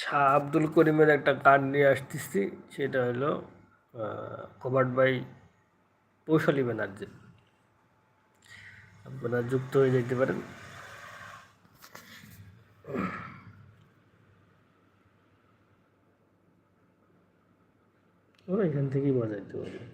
শাহ আব্দুল করিমের একটা গান নিয়ে আসতেছি, সেটা হলো কভার্ড বাই পৌশালী ব্যানার্জি। আপনারা যুক্ত হয়ে যেতে পারেন। ও, এখান থেকেই বাজাইতে পারবে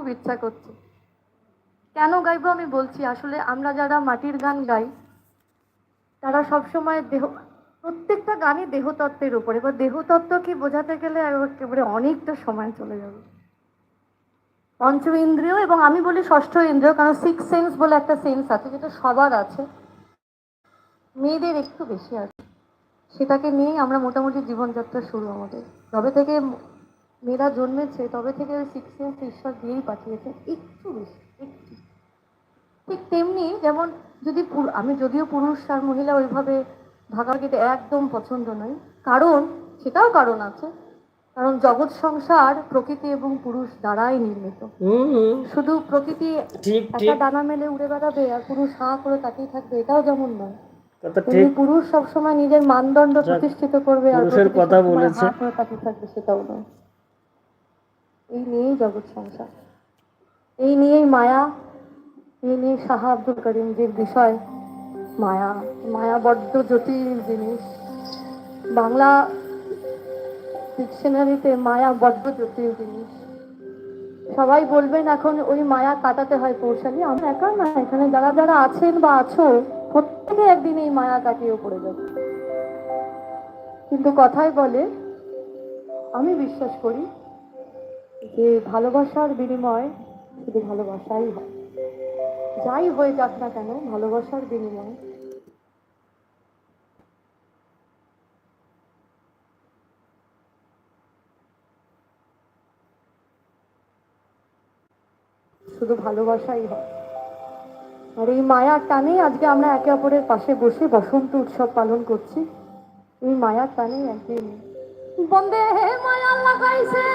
খুব ইচ্ছা করছে। কেন গাইবো আমি বলছি, আসলে আমরা যারা মাটির গান গাই, তারা সবসময় দেহ, প্রত্যেকটা গানই দেহতত্ত্বের উপর। এবার দেহতত্ত্ব কি বোঝাতে গেলে একেবারে অনেকটা সময় চলে যাবে। পঞ্চ ইন্দ্রিয় এবং আমি বলি ষষ্ঠ ইন্দ্রিয়, কারণ সিক্স সেন্স বলে একটা সেন্স আছে, যেটা সবার আছে। মেয়েদের একটু বেশি আছে। সেটাকে নিয়েই আমরা মোটামুটি জীবনযাত্রা শুরু আমাদের। তবে থেকে মেয়েরা জন্মেছে তবে থেকে ওই সিক্স সেন্স ঈশ্বর দিয়েই পাঠিয়েছে একটু বেশি একটু। ঠিক তেমনি যেমন যদি আমি যদিও পুরুষ আর মহিলা ওইভাবে ভাগাভাগিতে একদম পছন্দ নয় কারণ সেটাও কারণ আছে কারণ জগৎ সংসার প্রকৃতি এবং পুরুষ দ্বারাই নির্মিত। শুধু প্রকৃতি একটা ডানা মেলে উড়ে বেড়াবে আর পুরুষ হাঁ করে তাকিয়ে থাকবে এটাও যেমন নয়। পুরুষ সবসময় নিজের মানদণ্ড প্রতিষ্ঠিত করবে আর কথা বলেছে। তাকিয়ে থাকবে সেটাও নয়। এই নিয়েই জগৎ সংসার। এই নিয়েই মায়া, এই নিয়ে শাহ আব্দুল করিমজির বিষয়। মায়া মায়া বড্ড জটিল জিনিস। বাংলা ডিকশনারিতে মায়া বড্ড জটিল জিনিস। সবাই বলবেন এখন ওই মায়া কাটাতে হয় কৌশলী। আমরা একা না, এখানে যারা যারা আছেন বা আছো, প্রত্যেকে একদিন এই মায়া কাটিয়ে পড়ে যাবে। কিন্তু কথায় বলে, আমি বিশ্বাস করি যে ভালোবাসার বিনিময় শুধু ভালোবাসাই হয়। যাই হয়ে যাক না কেন, ভালোবাসার বিনিময়। শুধু ভালোবাসাই হয়। আর এই মায়ার টানেই আজকে আমরা একে অপরের পাশে বসে বসন্ত উৎসব পালন করছি। এই মায়ার টানেই একদিন বন্দে মায়া লাগাইছে।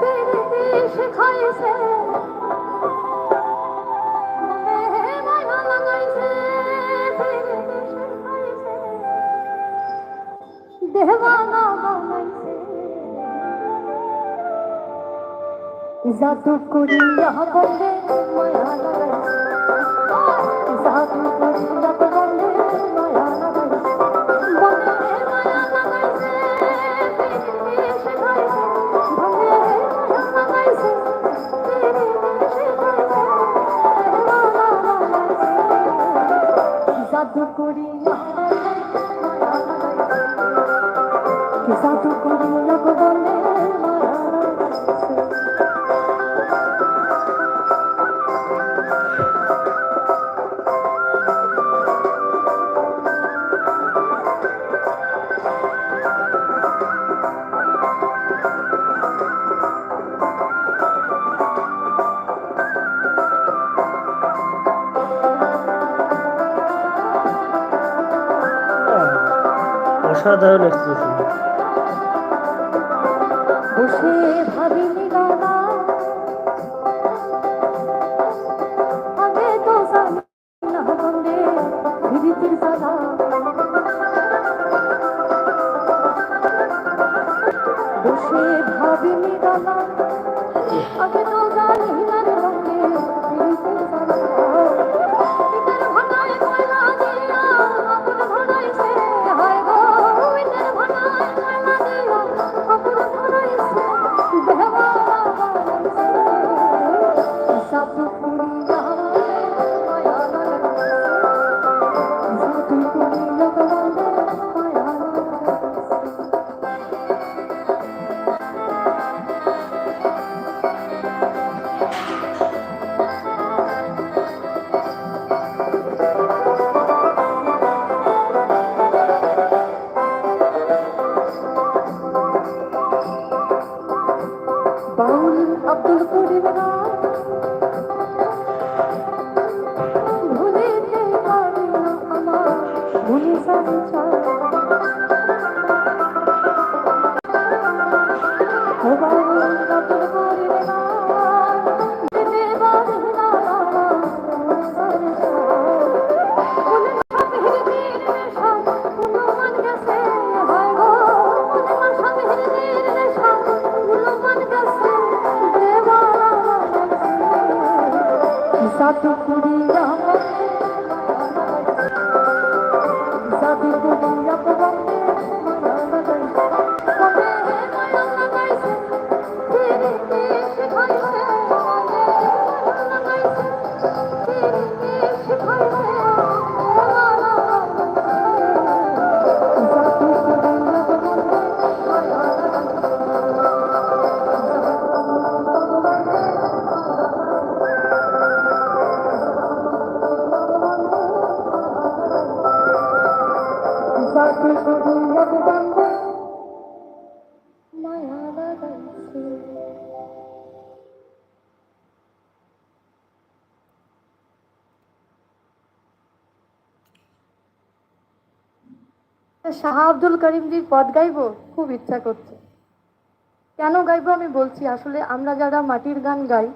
শিখাইছে? শিখাইছে? বানাইছে। জাদু করিয়া বন্দে মায়া লাগাইছে। জাদু করিয়া বন্দে মায়া অসাধারণ এক্সপ্রেশন ਸਤ ਕੁੜੀਆਂ শাহ আব্দুল করিমজির পদ গাইবো খুব ইচ্ছা করছে। কেন গাইবো আমি বলছি, আসলে আমরা যারা মাটির গান গাই,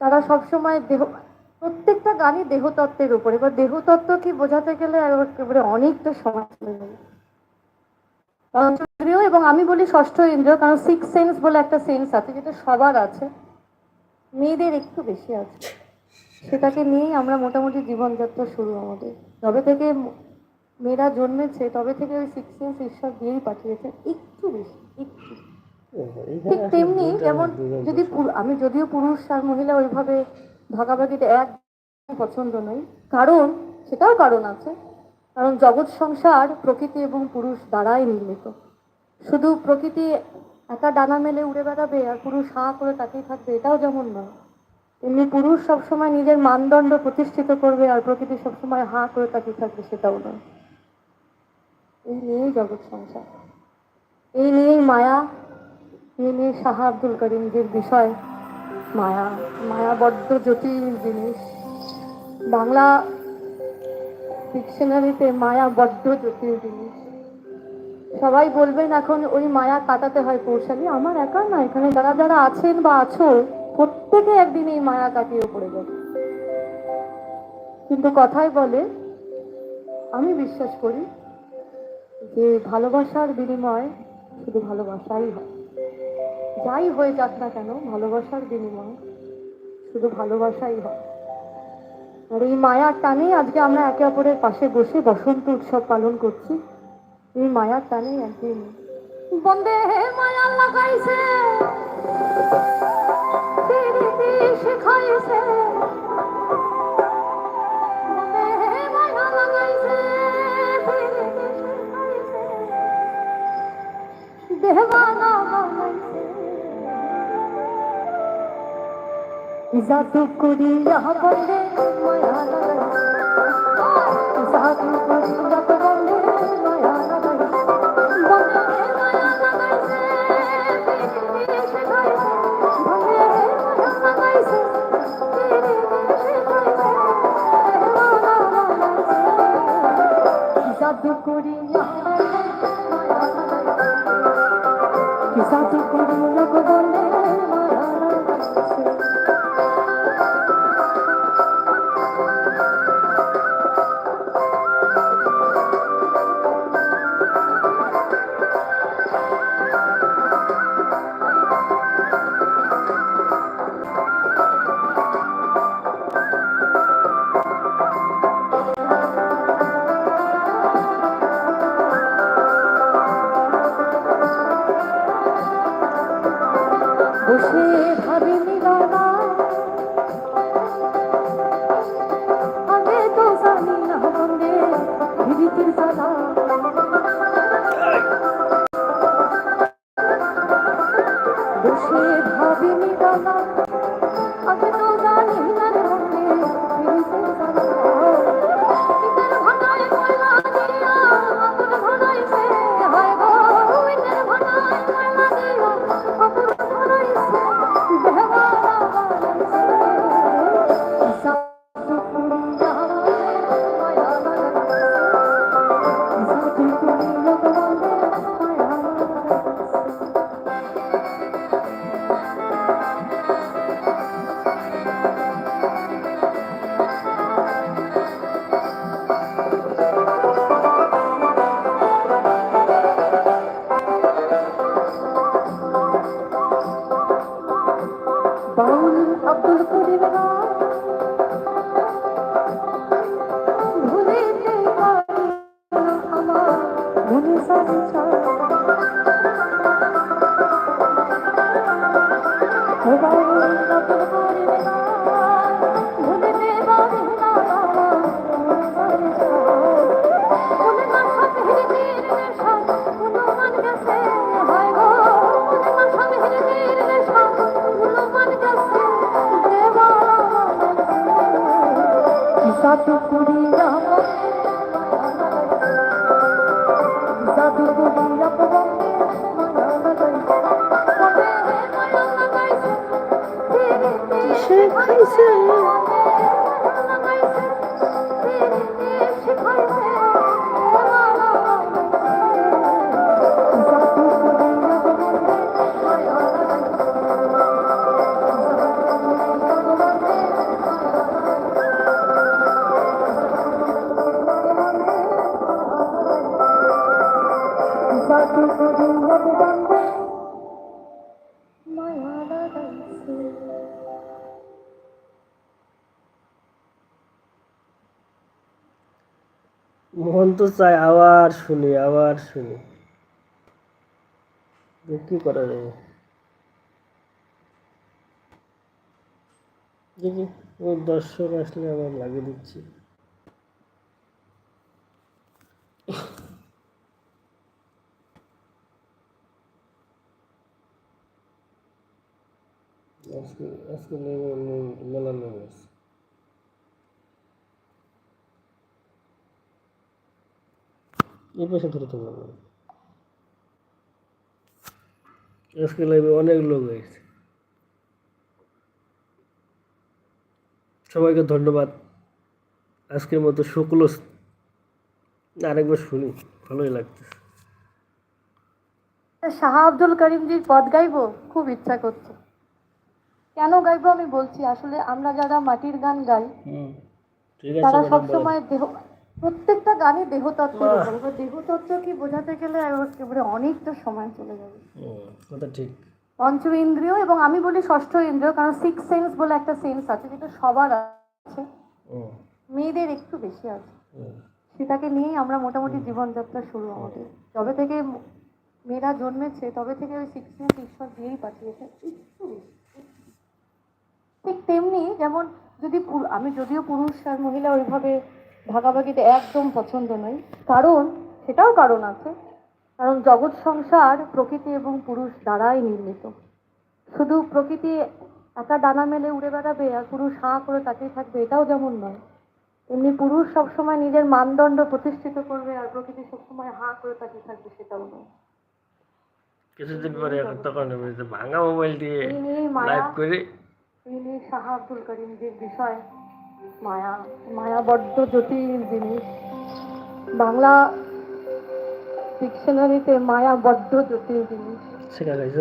তারা সবসময় দেহ গানই দেহতত্ত্বের উপরে এবার দেহতত্ত্ব কি বোঝাতে গেলে একেবারে অনেকটা সময় চলে পঞ্চেন্দ্রিয় এবং আমি বলি ষষ্ঠ ইন্দ্রিয় কারণ সিক্স সেন্স বলে একটা সেন্স আছে যেটা সবার আছে মেয়েদের একটু বেশি আছে। সেটাকে নিয়েই আমরা মোটামুটি জীবনযাত্রা শুরু আমাদের। তবে থেকে মেয়েরা জন্মেছে তবে থেকে ওই সিক্স সেন্স ঈশ্বর দিয়েই পাঠিয়েছে একটু বেশি একটু। ঠিক তেমনি যেমন যদি আমি যদিও পুরুষ আর মহিলা ওইভাবে ভাগাভাগিতে এক পছন্দ নই। কারণ, সেটাও কারণ আছে। কারণ জগৎ সংসার প্রকৃতি এবং পুরুষ দ্বারাই নির্মিত। শুধু প্রকৃতি একা ডানা মেলে উড়ে বেড়াবে আর পুরুষ হাঁ করে তাকিয়ে থাকবে, এটাও যেমন নয়। এমনি পুরুষ সবসময় নিজের মানদণ্ড প্রতিষ্ঠিত করবে আর প্রকৃতি সবসময় হাঁ করে তাকিয়ে থাকবে, সেটাও নয়। এই নিয়েই জগৎ সংসার। এই নিয়েই মায়া, এই নিয়ে শাহ আব্দুল করিমজির বিষয়। মায়া মায়া বড্ড জটিল জিনিস। বাংলা ডিকশনারিতে মায়া বড্ড জটিল জিনিস। সবাই বলবেন এখন ওই মায়া কাটাতে হয় কৌশলী। আমার একা না, এখানে যারা যারা আছেন বা আছো, প্রত্যেকে একদিন এই মায়া কাটিয়ে পড়ে যাবে। কিন্তু কথাই বলে, আমি বিশ্বাস করি যে ভালোবাসার বিনিময় শুধু ভালোবাসাই হয়। যাই হয়ে যাক না কেন, ভালোবাসার বিনিময় শুধু ভালোবাসাই হয়। আর এই মায়ার টানে আজকে আমরা একে অপরের পাশে বসে বসন্ত উৎসব পালন করছি। এই মায়ার টানেই একদিন। বন্দে বন্দে মায়া লাগাইছে। শিখাইছে দেওয়ানা করিয়া বলে দেওয়ানা বানাইছে জাদু করিয়া বলে ಸದಾ তো চাই, আবার শুনি আবার শুনি। কি করা যাবে? দেখি দর্শক আসলে আবার লাগিয়ে দিচ্ছি। আজকে আজকে মেলা নেব। এই পাশে ধরে থাকলাম আজকে লাইভে অনেক লোক হয়েছে। সবাইকে ধন্যবাদ। আজকের মতো শুক্ল আরেকবার শুনি ভালোই লাগতেছে। শাহ আব্দুল করিমজির পদ গাইবো? খুব ইচ্ছা করছে। কেন গাইবো আমি বলছি আসলে আমরা যারা মাটির গান গাই তারা। সবসময় দেহ প্রত্যেকটা গানে দেহতত্ত্বের উপর দেহতত্ত্ব কি বোঝাতে গেলে একেবারে অনেকটা সময় চলে যাবে। কথা ঠিক। পঞ্চ ইন্দ্রিয় এবং আমি বলি ষষ্ঠ ইন্দ্রিয় কারণ সিক্স সেন্স বলে একটা সেন্স আছে যেটা সবার আছে। মেয়েদের একটু বেশি আছে। সেটাকে নিয়েই আমরা মোটামুটি জীবনযাত্রা শুরু আমাদের। যবে থেকে মেয়েরা জন্মেছে তবে থেকে ওই সিক্স সেন্স ঈশ্বর দিয়েই পাঠিয়েছে একটু বেশি। ঠিক তেমনি যেমন যদি আমি যদিও পুরুষ আর মহিলা ওইভাবে ভাগাভাগিতে একদম পছন্দ নয় কারণ সেটাও কারণ আছে কারণ জগৎ সংসার প্রকৃতি এবং পুরুষ দ্বারাই নির্মিত। শুধু প্রকৃতি একা ডানা মেলে উড়ে বেড়াবে আর পুরুষ হাঁ করে তাকিয়ে থাকবে এটাও যেমন নয়। এমনি পুরুষ সবসময় নিজের মানদণ্ড প্রতিষ্ঠিত করবে আর প্রকৃতি সবসময় হাঁ করে তাকিয়ে থাকবে সেটাও নয়। কিছুদিন পরে এখন তখন ভাঙা মোবাইল দিয়ে লাইভ করে। এই নিয়ে শাহ আব্দুল করিমজির বিষয় মায়া মায়া বড্ড জটিল জিনিস। বাংলা ডিকশনারিতে মায়া বড্ড জটিল জিনিস।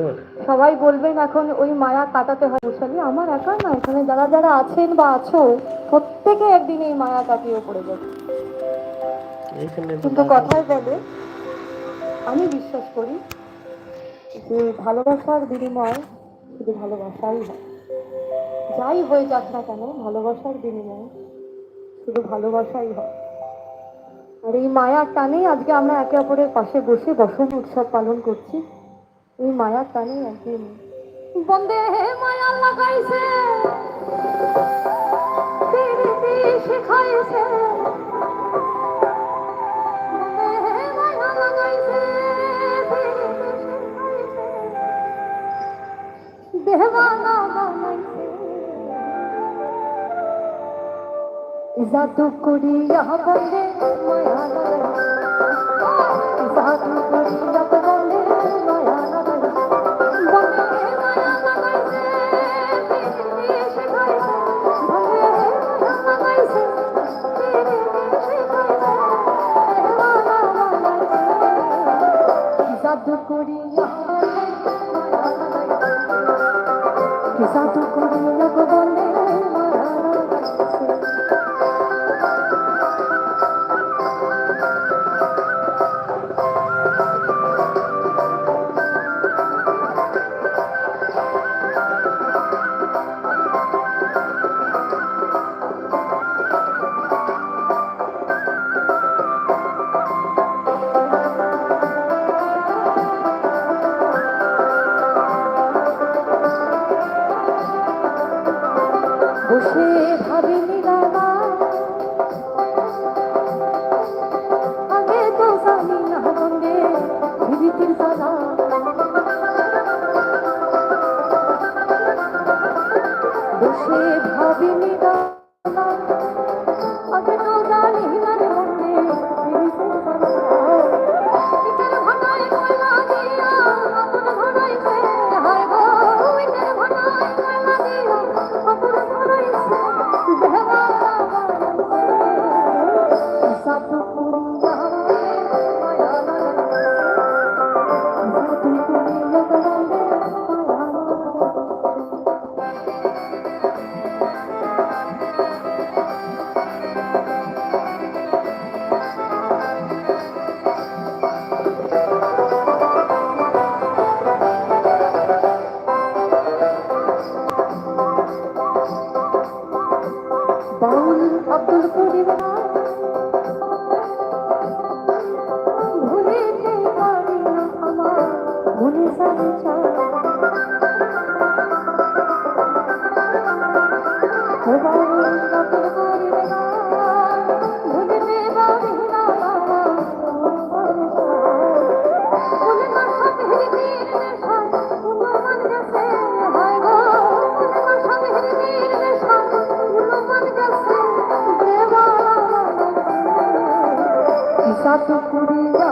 বলে সবাই বলবেন এখন ওই মায়া কাটাতে হয় বৈশালী আমার একা না এখানে যারা যারা আছেন বা আছো প্রত্যেকে একদিন এই মায়া কাটিয়ে পড়ে যাবে। কিন্তু কথায় বলে আমি বিশ্বাস করি যে ভালোবাসার বিনিময় শুধু ভালোবাসাই হয়। যাই হয়ে যাক না কেন, ভালোবাসার বিনিময়। শুধু ভালোবাসাই হয়। আর এই মায়ার টানেই আজকে আমরা একে অপরের পাশে বসে বসন্ত উৎসব পালন করছি। এই মায়ার টানেই একদিন। বন্দে হে মায়া লাগাইছে শিখাইছে। জাদু করিয়া বলে মায়া জাদু করিয়া sat kuriya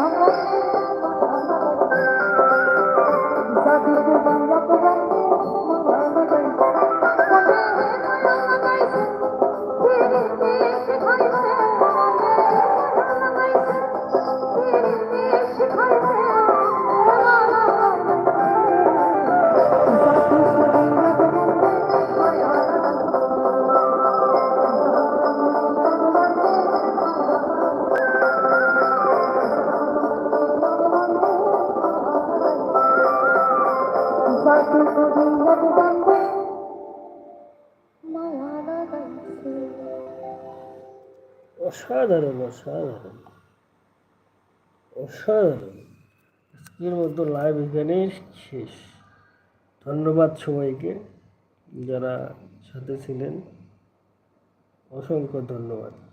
অসাধারণ অসাধারণ। অসাধারণ। আজকের মতো লাইভ এখানে শেষ। ধন্যবাদ সবাইকে যারা সাথে ছিলেন। অসংখ্য ধন্যবাদ।